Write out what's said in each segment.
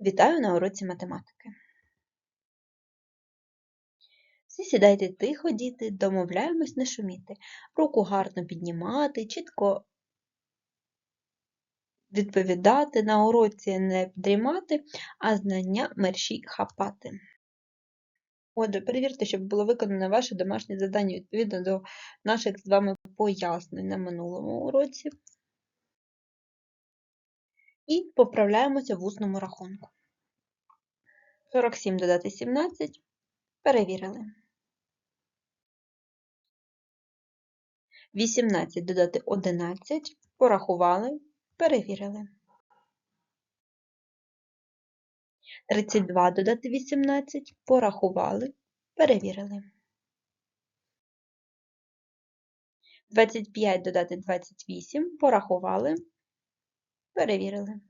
Вітаю на уроці математики. Всі сідайте тихо, діти, домовляємось не шуміти. Руку гарно піднімати, чітко відповідати, на уроці не дрімати, а знання мерщій хапати. Отже, перевірте, щоб було виконане ваше домашнє завдання відповідно до наших з вами пояснень на минулому уроці. І поправляємося в усному рахунку. 47 додати 17. Перевірили. 18 додати 11. Порахували. Перевірили. 32 додати 18. Порахували. Перевірили. 25 додати 28. Порахували. Перевірили.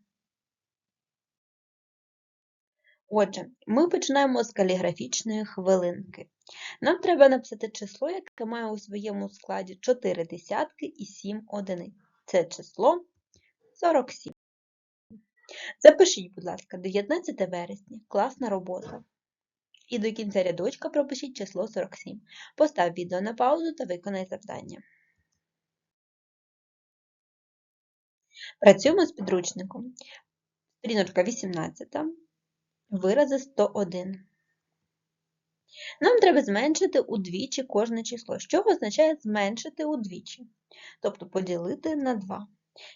Отже, ми починаємо з каліграфічної хвилинки. Нам треба написати число, яке має у своєму складі 4 десятки і 7 одиниць. Це число 47. Запишіть, будь ласка, 19 вересня. Класна робота. І до кінця рядочка пропишіть число 47. Постав відео на паузу та виконай завдання. Працюємо з підручником. Сторіночка 18. Вирази 101. Нам треба зменшити удвічі кожне число. Що означає зменшити удвічі? Тобто поділити на 2.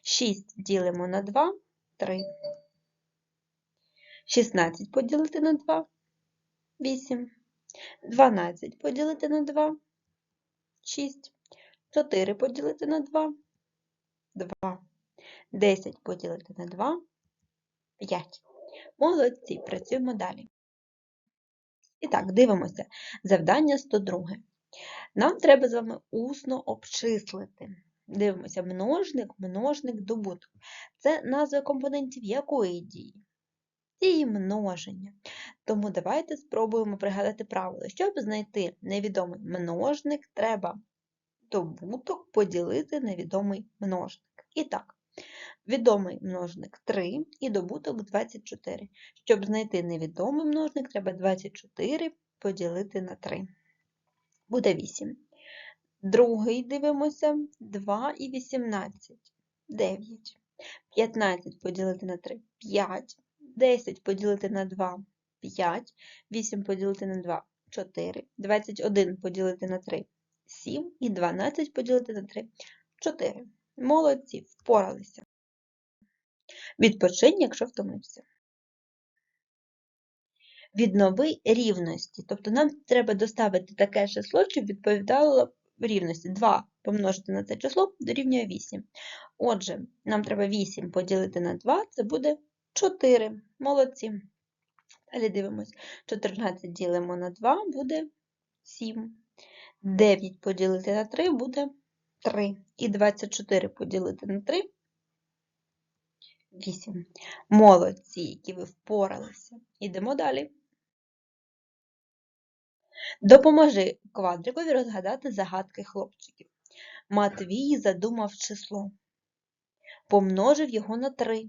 6 ділимо на 2 3. 16 поділити на 2 8. 12 поділити на 2 6. 4 поділити на 2 2. 10 поділити на 2 5. Молодці, працюємо далі. І так, дивимося. Завдання 102. Нам треба з вами усно обчислити. Дивимося, множник, множник, добуток. Це назва компонентів якої дії? Дії множення. Тому давайте спробуємо пригадати правило. Щоб знайти невідомий множник, треба добуток поділити на відомий множник. І так, відомий множник 3 і добуток 24. Щоб знайти невідомий множник, треба 24 поділити на 3. Буде 8. Другий дивимося 2 і 18. 9. 15 поділити на 3 5. 10 поділити на 2 5. 8 поділити на 2 4. 21 поділити на 3 7. І 12 поділити на 3 4. Молодці, впоралися. Відпочинь, якщо втомився. Віднови рівності. Тобто нам треба доставити таке число, щоб відповідало рівності. 2 помножити на це число дорівнює 8. Отже, нам треба 8 поділити на 2, це буде 4. Молодці. Далі дивимось. 14 ділимо на 2 буде 7. 9 поділити на 3 буде 3. І 24 поділити на 3 8. Молодці, які ви впоралися. Ідемо далі. Допоможи квадрикові розгадати загадки хлопчиків. Матвій задумав число, помножив його на 3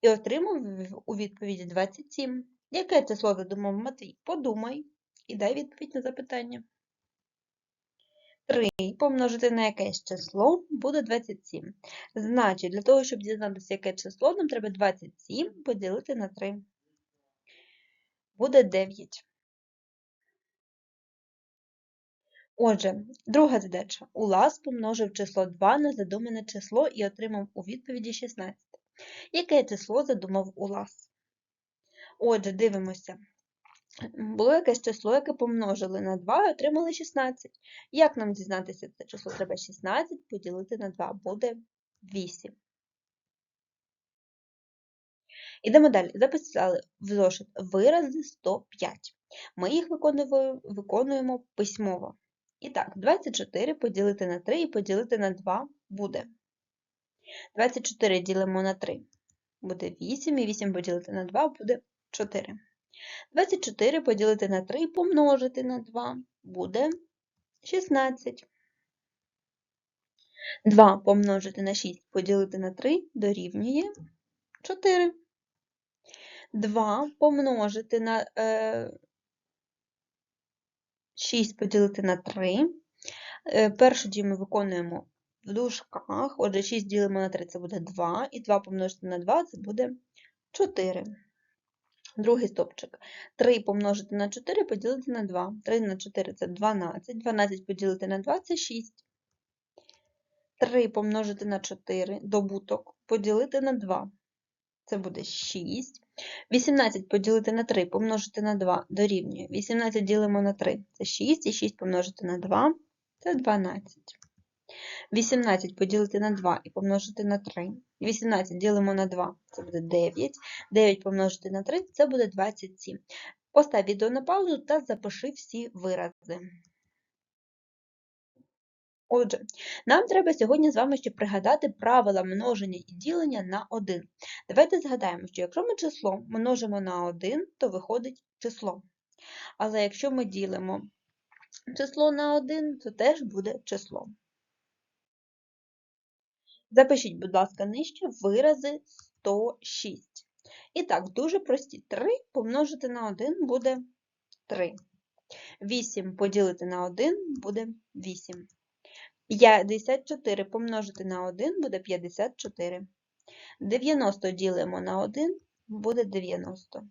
і отримав у відповіді 27. Яке число задумав Матвій? Подумай і дай відповідь на запитання. 3 помножити на якесь число буде 27. Значить, для того, щоб дізнатися, яке число, нам треба 27 поділити на 3. Буде 9. Отже, друга задача. Улас помножив число 2 на задумане число і отримав у відповіді 16. Яке число задумав Улас? Отже, дивимося. Було якесь число, яке помножили на 2 і отримали 16. Як нам дізнатися це число? Треба 16 поділити на 2, буде 8. Ідемо далі. Записали в зошит вирази 105. Ми їх виконуємо письмово. І так, 24 поділити на 3 і поділити на 2 буде. 24 ділимо на 3 буде 8, і 8 поділити на 2 буде 4. 24 поділити на 3 і помножити на 2 буде 16. 2 помножити на 6 поділити на 3 дорівнює 4. 2 помножити на е, 6 поділити на 3. Е, першу дію ми виконуємо в дужках. Отже, 6 ділимо на 3 це буде 2, і 2 помножити на 2 це буде 4. Другий стопчик. 3 помножити на 4 поділити на 2. 3 на 4 це 12. 12 поділити на 2 це 6. 3 помножити на 4 добуток поділити на 2. Це буде 6. 18 поділити на 3 помножити на 2 дорівнює. 18 ділимо на 3 це 6, і 6 помножити на 2 це 12. 18 поділити на 2 і помножити на 3. 18 ділимо на 2 це буде 9. 9 помножити на 3 це буде 27. Постав відео на паузу та запиши всі вирази. Отже, нам треба сьогодні з вами ще пригадати правила множення і ділення на 1. Давайте згадаємо, що якщо ми число множимо на 1, то виходить число. Але якщо ми ділимо число на 1, то теж буде число. Запишіть, будь ласка, нижче вирази 106. І так, дуже прості. 3 помножити на 1 буде 3. 8 поділити на 1 буде 8. 54 помножити на 1 буде 54. 90 ділимо на 1 буде 90.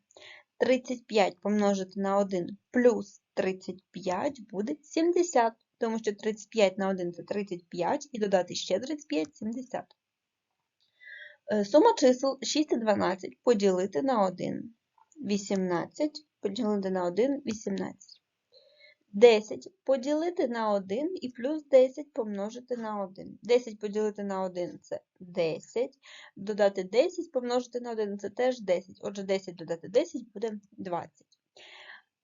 35 помножити на 1 плюс 35 буде 70, тому що 35 на 1 це 35, і додати ще 35 – 70. Е, сума чисел 6 і 12 поділити на 1. 18 поділити на 1 – 18. 10 поділити на 1 і плюс 10 помножити на 1. 10 поділити на 1 це 10. Додати 10 помножити на 1 це теж 10. Отже, 10 додати 10 буде 20.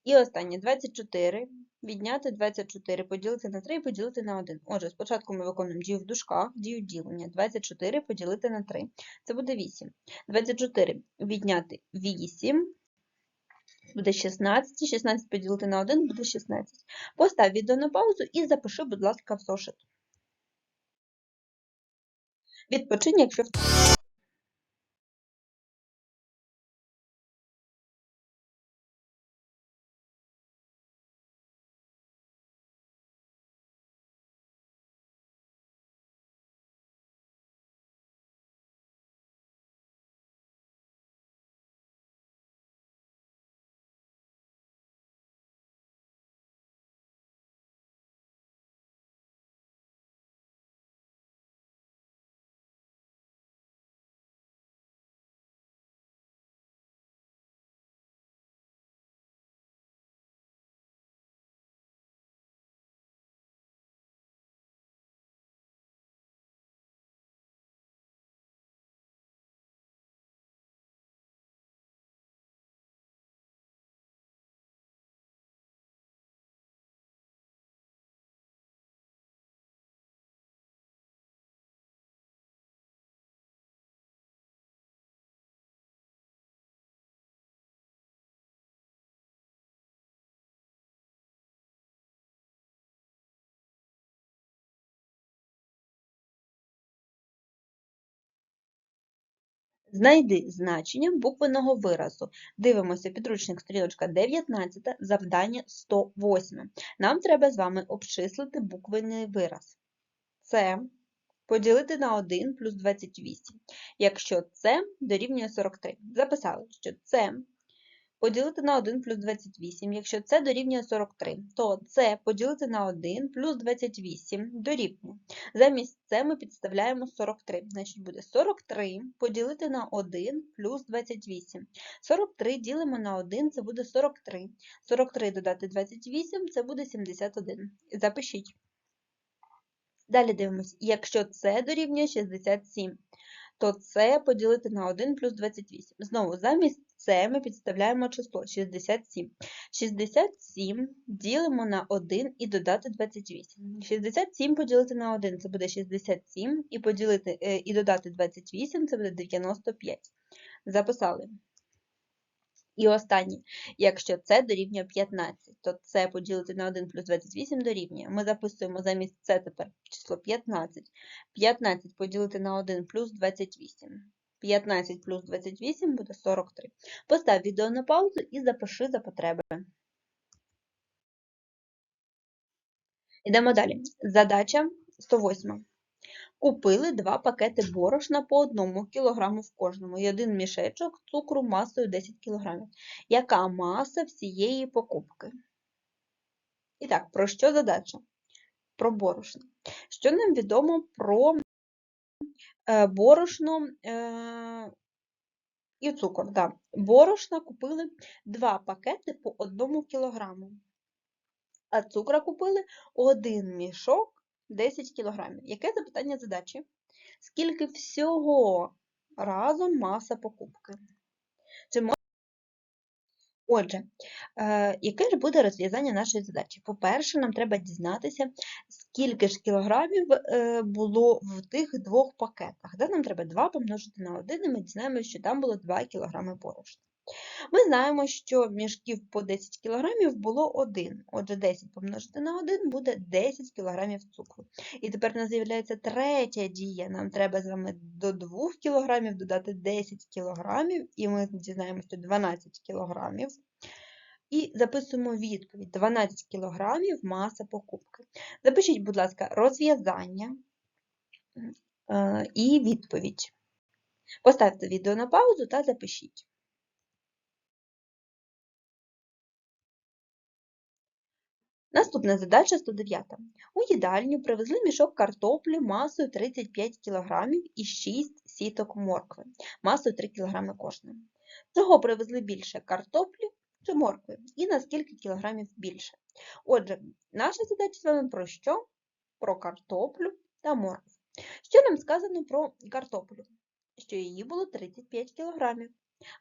І останнє 24. Відняти 24, поділити на 3 і поділити на 1. Отже, спочатку ми виконуємо дію в дужках, дію ділення. 24 поділити на 3. Це буде 8. 24 відняти 8 буде 16, 16 поділити на 1 буде 16. Постав відео на паузу і запиши, будь ласка, в зошит. Відпочинь, якщо Знайди значення буквеного виразу. Дивимося підручник стрілочка 19, завдання 108. Нам треба з вами обчислити буквений вираз. Це поділити на 1 плюс 28. Якщо це дорівнює 43. Записали, що це поділити на 1 плюс 28. Якщо це дорівнює 43, то це поділити на 1 плюс 28 дорівнює. Замість це ми підставляємо 43. Значить, буде 43 поділити на 1 плюс 28. 43 ділимо на 1, це буде 43. 43 додати 28 це буде 71. Запишіть. Далі дивимось, якщо це дорівнює 67, то це поділити на 1 плюс 28. Знову замість це ми підставляємо число 67. 67 ділимо на 1 і додати 28. 67 поділити на 1 це буде 67, і поділити, е, і додати 28 це буде 95. Записали. І останнє, якщо це дорівнює 15, то це поділити на 1 плюс 28 дорівнює. Ми записуємо замість це тепер число 15. 15 поділити на 1 плюс 28. 15 плюс 28 буде 43. Постав відео на паузу і запиши за потреби. Йдемо далі. Задача 108. Купили два пакети борошна по 1 кг в кожному і один мішечок цукру масою 10 кг. Яка маса всієї покупки? І так, про що задача? Про борошно. Що нам відомо про борошно е, і цукор? Да. Борошна купили два пакети по 1 кілограму, а цукра купили один мішок 10 кілограмів. Яке запитання задачі? Скільки всього разом маса покупки? Отже, е, яке ж буде розв'язання нашої задачі? По-перше, нам треба дізнатися, скільки ж кілограмів е, було в тих двох пакетах. Нам треба 2 помножити на 1, і ми дізнаємося, що там було 2 кілограми борошна. Ми знаємо, що мішків по 10 кг було 1. Отже, 10 помножити на 1 буде 10 кг цукру. І тепер у нас з'являється третя дія. Нам треба з вами до 2 кг додати 10 кг, і ми дізнаємося, що 12 кг. І записуємо відповідь: 12 кг маса покупки. Запишіть, будь ласка, розв'язання е, і відповідь. Поставте відео на паузу та запишіть. Наступна задача 109. У їдальню привезли мішок картоплі масою 35 кг і 6 сіток моркви, масою 3 кг кожна. Чого привезли більше картоплі чи моркви? І на скільки кілограмів більше? Отже, наша задача з вами про що? Про картоплю та моркву. Що нам сказано про картоплю? Що її було 35 кг,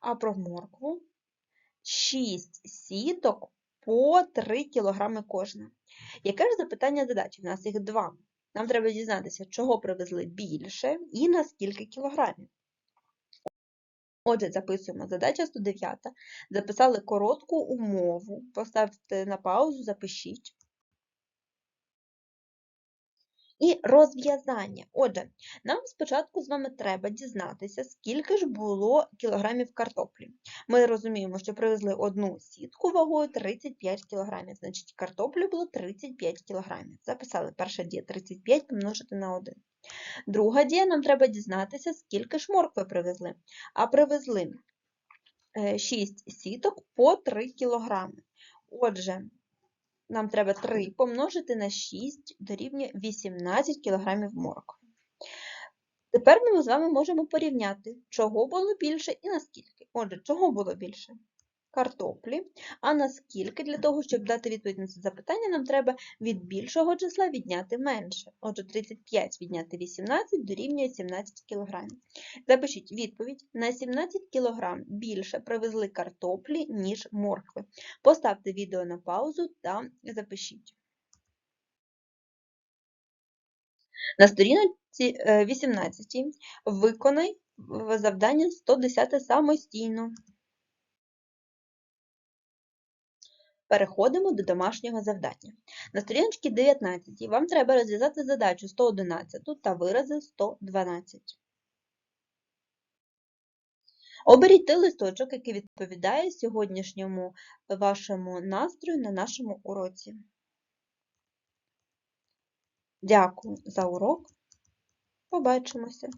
а про моркву 6 сіток по 3 кг кожна. Яке ж запитання задачі? У нас їх два. Нам треба дізнатися, чого привезли більше і на скільки кілограмів. Отже, записуємо задача 109. Записали коротку умову. Поставте на паузу, запишіть. І розв'язання. Отже, нам спочатку з вами треба дізнатися, скільки ж було кілограмів картоплі. Ми розуміємо, що привезли одну сітку вагою 35 кілограмів, значить картоплі було 35 кілограмів. Записали перша дія 35 помножити на 1. Друга дія, нам треба дізнатися, скільки ж моркви привезли. А привезли 6 сіток по 3 кілограми. Отже, нам треба 3 помножити на 6 дорівнює 18 кг моркви. Тепер ми з вами можемо порівняти, чого було більше і наскільки. Отже, чого було більше? Картоплі. А наскільки для того, щоб дати відповідь на це запитання, нам треба від більшого числа відняти менше. Отже, 35 відняти 18 дорівнює 17 кг. Запишіть відповідь: на 17 кг більше привезли картоплі, ніж моркви. Поставте відео на паузу та запишіть. На сторінці 18 виконай завдання 110 самостійно. Переходимо до домашнього завдання. На сторіночці 19 вам треба розв'язати задачу 111 та вирази 112. Оберіть той листочок, який відповідає сьогоднішньому вашому настрою на нашому уроці. Дякую за урок. Побачимося!